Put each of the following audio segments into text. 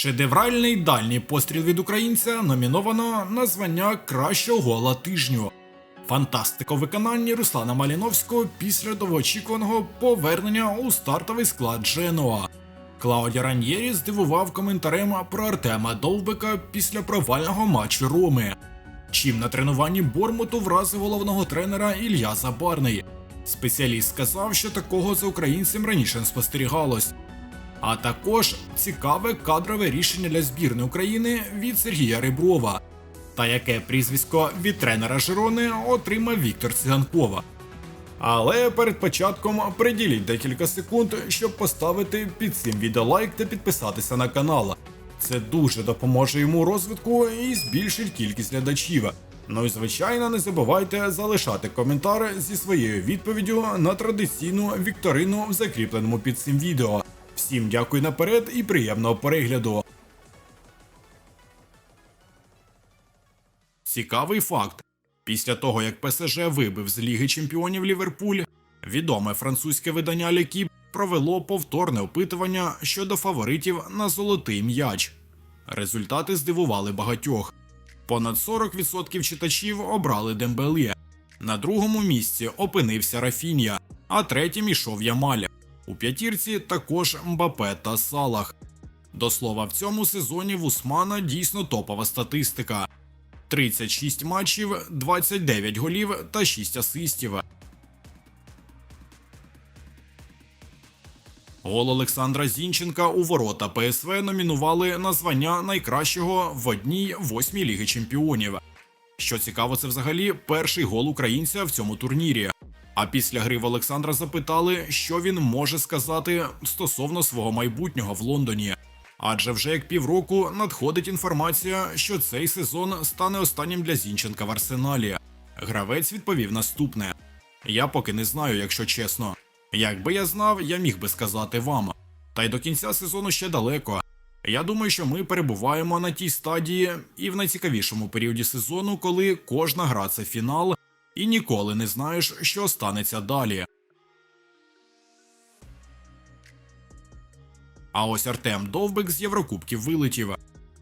Шедевральний дальній постріл від українця номіновано на звання кращого гола тижню. Фантастика виконанні Руслана Маліновського після довгоочікуваного повернення у стартовий склад Дженуа. Клауді Раньєрі здивував коментарем про Артема Довбика після провального матчу Роми. Чим на тренуванні Бормуту вразив головного тренера Ілья Забарний. Спеціаліст сказав, що такого за українцем раніше не спостерігалось. А також цікаве кадрове рішення для збірної України від Сергія Реброва. Та яке прізвисько від тренера Жирони отримав Віктор Циганкова. Але перед початком приділіть декілька секунд, щоб поставити під цим відео лайк та підписатися на канал. Це дуже допоможе йому розвитку і збільшить кількість глядачів. Ну і звичайно, не забувайте залишати коментар зі своєю відповіддю на традиційну вікторину в закріпленому під цим відео. Всім дякую наперед і приємного перегляду. Цікавий факт. Після того, як ПСЖ вибив з Ліги Чемпіонів Ліверпуль, відоме французьке видання Лекіп провело повторне опитування щодо фаворитів на золотий м'яч. Результати здивували багатьох. Понад 40% читачів обрали Дембеле. На другому місці опинився Рафінія, а третім ішов Ямаль. У п'ятірці також Мбапе та Салах. До слова, в цьому сезоні в Усмана дійсно топова статистика: 36 матчів, 29 голів та 6 асистів. Гол Олександра Зінченка у ворота ПСВ номінували на звання найкращого в одній восьмій ліги чемпіонів. Що цікаво, це взагалі перший гол українця в цьому турнірі. А після гри в Олександра запитали, що він може сказати стосовно свого майбутнього в Лондоні. Адже вже як півроку надходить інформація, що цей сезон стане останнім для Зінченка в арсеналі. Гравець відповів наступне: Я поки не знаю, якщо чесно. Якби я знав, я міг би сказати вам. Та й до кінця сезону ще далеко. Я думаю, що ми перебуваємо на тій стадії і в найцікавішому періоді сезону, коли кожна гра це фінал, і ніколи не знаєш, що станеться далі. А ось Артем Довбик з Єврокубків вилетів.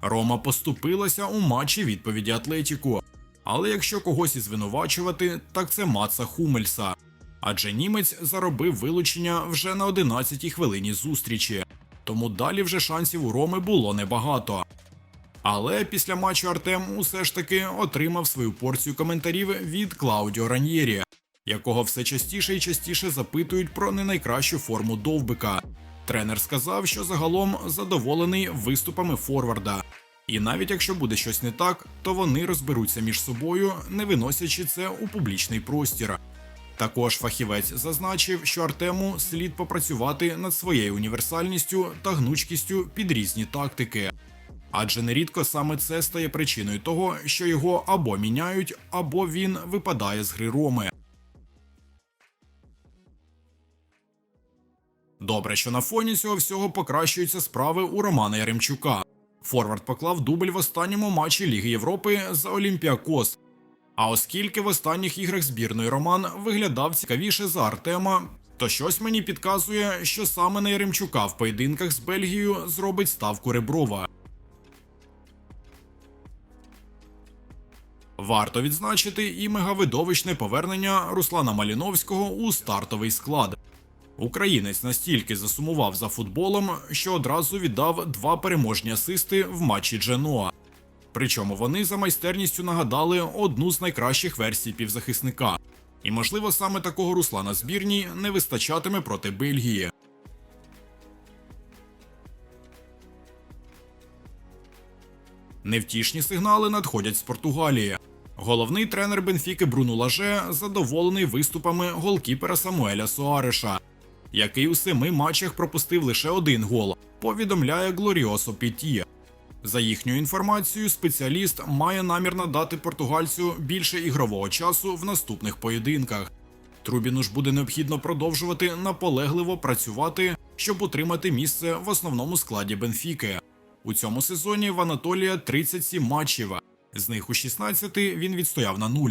Рома поступилася у матчі відповіді Атлетіку. Але якщо когось і звинувачувати, так це Маца Хумельса. Адже німець заробив вилучення вже на 11-й хвилині зустрічі, тому далі вже шансів у Роми було небагато. Але після матчу Артем усе ж таки отримав свою порцію коментарів від Клаудіо Раньєрі, якого все частіше і частіше запитують про не найкращу форму довбика. Тренер сказав, що загалом задоволений виступами Форварда. І навіть якщо буде щось не так, то вони розберуться між собою, не виносячи це у публічний простір. Також фахівець зазначив, що Артему слід попрацювати над своєю універсальністю та гнучкістю під різні тактики. Адже нерідко саме це стає причиною того, що його або міняють, або він випадає з гри Роми. Добре, що на фоні цього всього покращуються справи у Романа Яремчука. Форвард поклав дубль в останньому матчі Ліги Європи за Олімпіакос. А оскільки в останніх іграх збірної Роман виглядав цікавіше за Артема, то щось мені підказує, що саме на Яремчука в поєдинках з Бельгією зробить ставку Реброва. Варто відзначити і мегавидовищне повернення Руслана Маліновського у стартовий склад. Українець настільки засумував за футболом, що одразу віддав два переможні асисти в матчі Дженоа. Причому вони за майстерністю нагадали одну з найкращих версій півзахисника. І, можливо, саме такого Руслана збірній не вистачатиме проти Бельгії. Невтішні сигнали надходять з Португалії. Головний тренер Бенфіки Бруно Лаже задоволений виступами голкіпера Самуеля Суареша, який у семи матчах пропустив лише один гол. Повідомляє Глоріосо Піті. За їхньою інформацією, спеціаліст має намір надати португальцю більше ігрового часу в наступних поєдинках. Трубіну ж буде необхідно продовжувати наполегливо працювати, щоб утримати місце в основному складі Бенфіки. У цьому сезоні в Анатолія 37 матчів, з них у 16 він відстояв на нуль.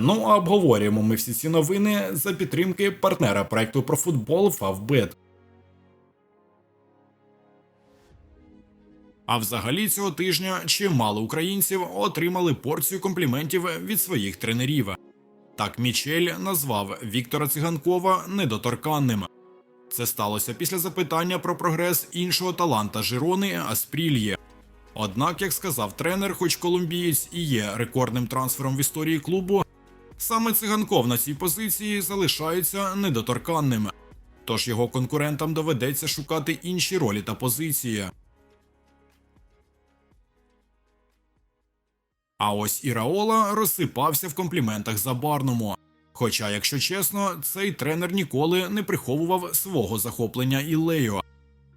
Ну а обговорюємо ми всі ці новини за підтримки партнера проекту про футбол Favbet. А взагалі цього тижня чимало українців отримали порцію компліментів від своїх тренерів. Так Мічель назвав Віктора Циганкова недоторканним. Це сталося після запитання про прогрес іншого таланта Жирони Аспрільє. Однак, як сказав тренер, хоч колумбієць і є рекордним трансфером в історії клубу, саме циганков на цій позиції залишається недоторканним. Тож його конкурентам доведеться шукати інші ролі та позиції. А ось Іраола розсипався в компліментах Забарному. Хоча, якщо чесно, цей тренер ніколи не приховував свого захоплення Іллею.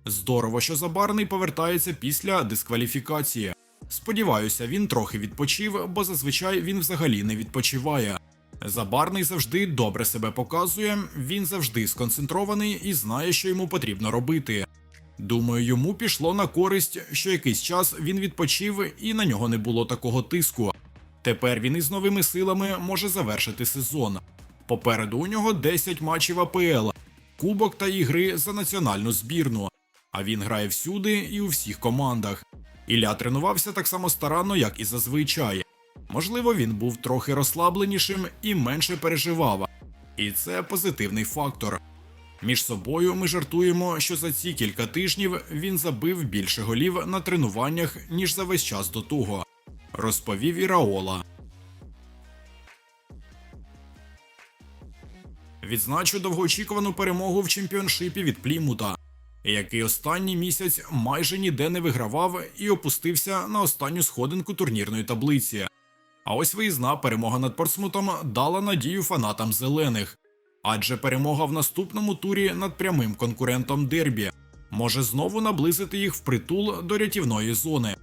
Здорово, що Забарний повертається після дискваліфікації. Сподіваюся, він трохи відпочив, бо зазвичай він взагалі не відпочиває. Забарний завжди добре себе показує, він завжди сконцентрований і знає, що йому потрібно робити. Думаю, йому пішло на користь, що якийсь час він відпочив і на нього не було такого тиску. Тепер він із новими силами може завершити сезон. Попереду у нього 10 матчів АПЛ, кубок та ігри за національну збірну. А він грає всюди і у всіх командах. Ілля тренувався так само старанно, як і зазвичай. Можливо, він був трохи розслабленішим і менше переживав. І це позитивний фактор. Між собою ми жартуємо, що за ці кілька тижнів він забив більше голів на тренуваннях, ніж за весь час до того, розповів Іраола. Відзначу довгоочікувану перемогу в чемпіоншипі від Плімута, який останній місяць майже ніде не вигравав і опустився на останню сходинку турнірної таблиці. А ось виїзна перемога над Портсмутом дала надію фанатам зелених, адже перемога в наступному турі над прямим конкурентом Дербі може знову наблизити їх впритул до рятівної зони.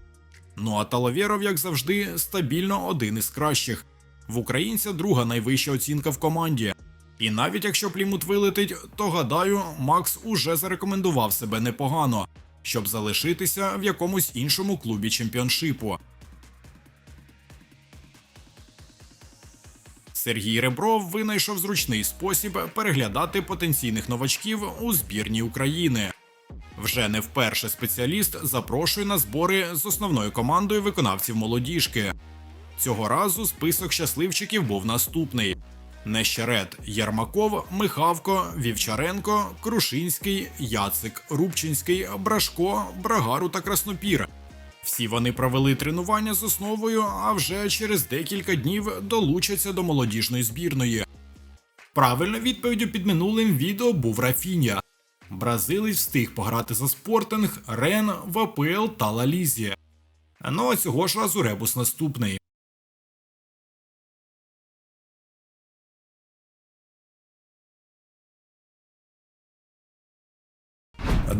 Ну а Талавєров, як завжди, стабільно один із кращих. В українця друга найвища оцінка в команді. І навіть якщо Плімут вилетить, то гадаю, Макс уже зарекомендував себе непогано, щоб залишитися в якомусь іншому клубі чемпіоншипу. Сергій Ребров винайшов зручний спосіб переглядати потенційних новачків у збірні України. Вже не вперше спеціаліст запрошує на збори з основною командою виконавців молодіжки. Цього разу список щасливчиків був наступний: Нещерет, Ярмаков, Михавко, Вівчаренко, Крушинський, Яцик, Рубчинський, Брашко, Брагару та Краснопір. Всі вони провели тренування з основою, а вже через декілька днів долучаться до молодіжної збірної. Правильно відповіддю під минулим відео був Рафінія. Бразилець встиг пограти за спортинг, Рен, в АПЛ та Лалізі. Ну а цього ж разу ребус наступний.